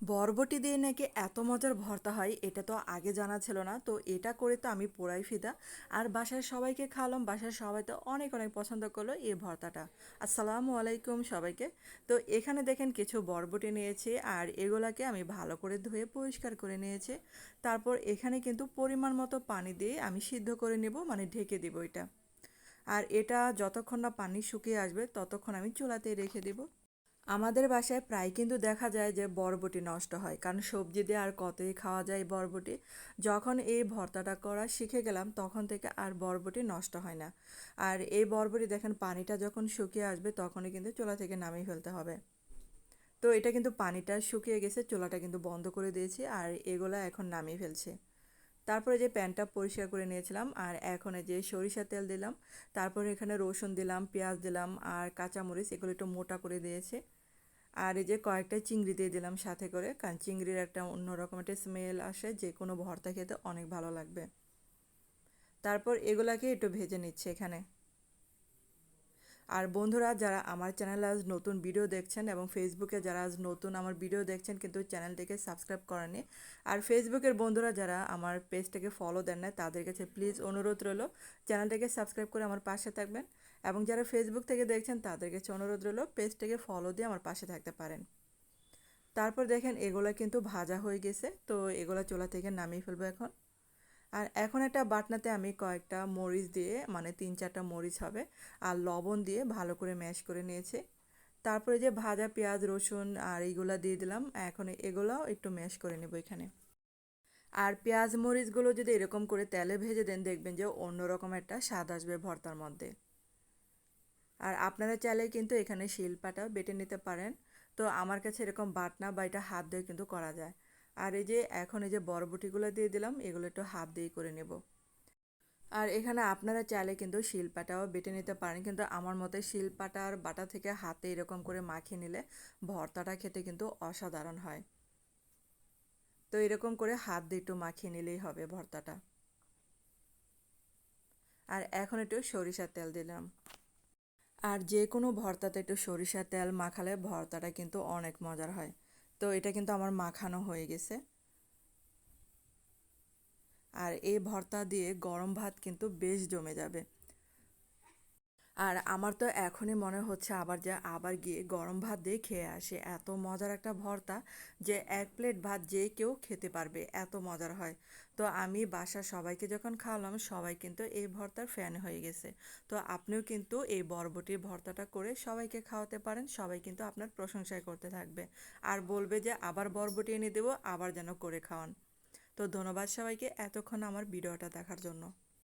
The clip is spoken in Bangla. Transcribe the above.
বরবটি দিয়ে নাকি এত মজার ভর্তা হয়, এটা তো আগে জানা ছিল না। তো এটা করে তো আমি পোড়াই ফিদা। আর বাসায় সবাইকে খাওয়ালাম বাসায় সবাই তো অনেক অনেক পছন্দ করল এই ভর্তাটা। আসসালামু আলাইকুম সবাইকে। তো এখানে দেখেন কিছু বরবটি নিয়েছি আর এগুলাকে আমি ভালো করে ধুয়ে পরিষ্কার করে নিয়েছি। তারপর এখানে কিন্তু পরিমাণ মতো পানি দিয়ে আমি সিদ্ধ করে নেব মানে ঢেকে দেবো এটা। আর এটা যতক্ষণ না পানি শুকিয়ে আসবে, ততক্ষণ আমি চুলাতেই রেখে দেবো। আমাদের বাসায় প্রায় কিন্তু দেখা যায় যে বরবটি নষ্ট হয়। কারণ সবজি দিয়ে আর কতই খাওয়া যায় বরবটি? যখন এই ভর্তাটা করা শিখে গেলাম, তখন থেকে আর বরবটি নষ্ট হয় না। আর এই বরবটি দেখেন, পানিটা যখন শুকিয়ে আসবে, তখনই কিন্তু চুলা থেকে নামিয়ে ফেলতে হবে। তো এটা কিন্তু পানিটা শুকিয়ে গেছে, চুলাটা কিন্তু বন্ধ করে দিয়েছি আর এগুলো এখন নামিয়ে ফেলছে। তারপরে যে প্যানটা পরিষ্কার করে নিয়েছিলাম আর এখন যে সরিষা তেল দিলাম, তারপরে এখানে রসুন দিলাম, পেঁয়াজ দিলাম আর কাঁচামরিচ, এগুলো একটু মোটা করে দিয়েছে। আর এই যে কয়েকটা চিংড়ি দিয়ে দিলাম সাথে করে, কারণ চিংড়ির একটা অন্যরকম একটা স্মেল আসে, যে কোনো ভর্তা খেতে অনেক ভালো লাগবে। তারপর এগুলাকে একটু ভেজে নিচ্ছে এখানে। আর বন্ধুরা, যারা আমার চ্যানেলে আজ নতুন ভিডিও দেখছেন এবং ফেসবুকে যারা আজ নতুন আমার ভিডিও দেখছেন, কিন্তু চ্যানেলটিকে সাবস্ক্রাইব করেনি আর ফেসবুকের বন্ধুরা, যারা আমার পেজটাকে ফলো দেন না তাদের কাছে প্লিজ অনুরোধ রইল, চ্যানেলটাকে সাবস্ক্রাইব করে আমার পাশে থাকবেন এবং যারা ফেসবুক থেকে দেখছেন, তাদের কাছে অনুরোধ রইল, পেজটাকে ফলো দিয়ে আমার পাশে থাকতে পারেন। তারপর দেখেন, এগুলা কিন্তু ভাজা হয়ে গেছে, তো এগুলা চোলা থেকে নামিয়ে ফেলব এখন। আর এখন একটা বাটনাতে আমি কয়েকটা মরিচ দিয়ে মানে তিন চারটা মরিচ হবে, আর লবণ দিয়ে ভালো করে ম্যাশ করে নিয়েছি। তারপরে যে ভাজা পেঁয়াজ, রসুন আর এইগুলো দিয়ে দিলাম, এখন এগুলাও একটু ম্যাশ করে নেব এখানে। আর পেঁয়াজ মরিচগুলো যদি এরকম করে তেলে ভেজে দেন, দেখবেন যে অন্যরকম একটা স্বাদ আসবে ভর্তার মধ্যে। আর আপনারা চাইলে কিন্তু এখানে শিলপাটা বেটে নিতে পারেন। তো আমার কাছে এরকম বাটনা বা এটা হাত দিয়ে কিন্তু করা যায়। আর এই যে এখন এই যে বরবটিগুলো দিয়ে দিলাম, এগুলো একটু হাফ দিয়ে করে নেব। আর এখানে আপনারা চাইলে কিন্তু শিলপাটাও বেটে নিতে পারেন, কিন্তু আমার মতে শিলপাটার বাটা থেকে হাতে এরকম করে মাখিয়ে নিলে ভর্তাটা খেতে কিন্তু অসাধারণ হয়। তো এরকম করে হাত দিয়ে একটু মাখিয়ে নিলেই হবে ভর্তাটা। আর এখন একটু সরিষার তেল দিলাম। আর যে কোনো ভর্তাতে একটু সরিষার তেল মাখালে ভর্তাটা কিন্তু অনেক মজার হয়। তো এটা কিন্তু আমার মাখানো হয়ে গেছে। আর এই ভর্তা দিয়ে গরম ভাত কিন্তু বেশ জমে যাবে। আর আমার তো এখনই মনে হচ্ছে আবার যে আবার গিয়ে গরম ভাত দিয়ে খেয়ে আসে। এত মজার একটা ভর্তা যে এক প্লেট ভাত যে কেউ খেতে পারবে, এত মজার হয়। তো আমি বাসার সবাইকে যখন খাওয়ালাম, সবাই কিন্তু এই ভর্তার ফ্যান হয়ে গেছে। তো আপনিও কিন্তু এই বরবটির ভর্তাটা করে সবাইকে খাওয়াতে পারেন, সবাই কিন্তু আপনার প্রশংসায় করতে থাকবে। আর বলবে যে আবার বরবটি এনে দেবো, আবার যেন করে খাওয়ান। তো ধন্যবাদ সবাইকে এতক্ষণ আমার ভিডিওটা দেখার জন্য।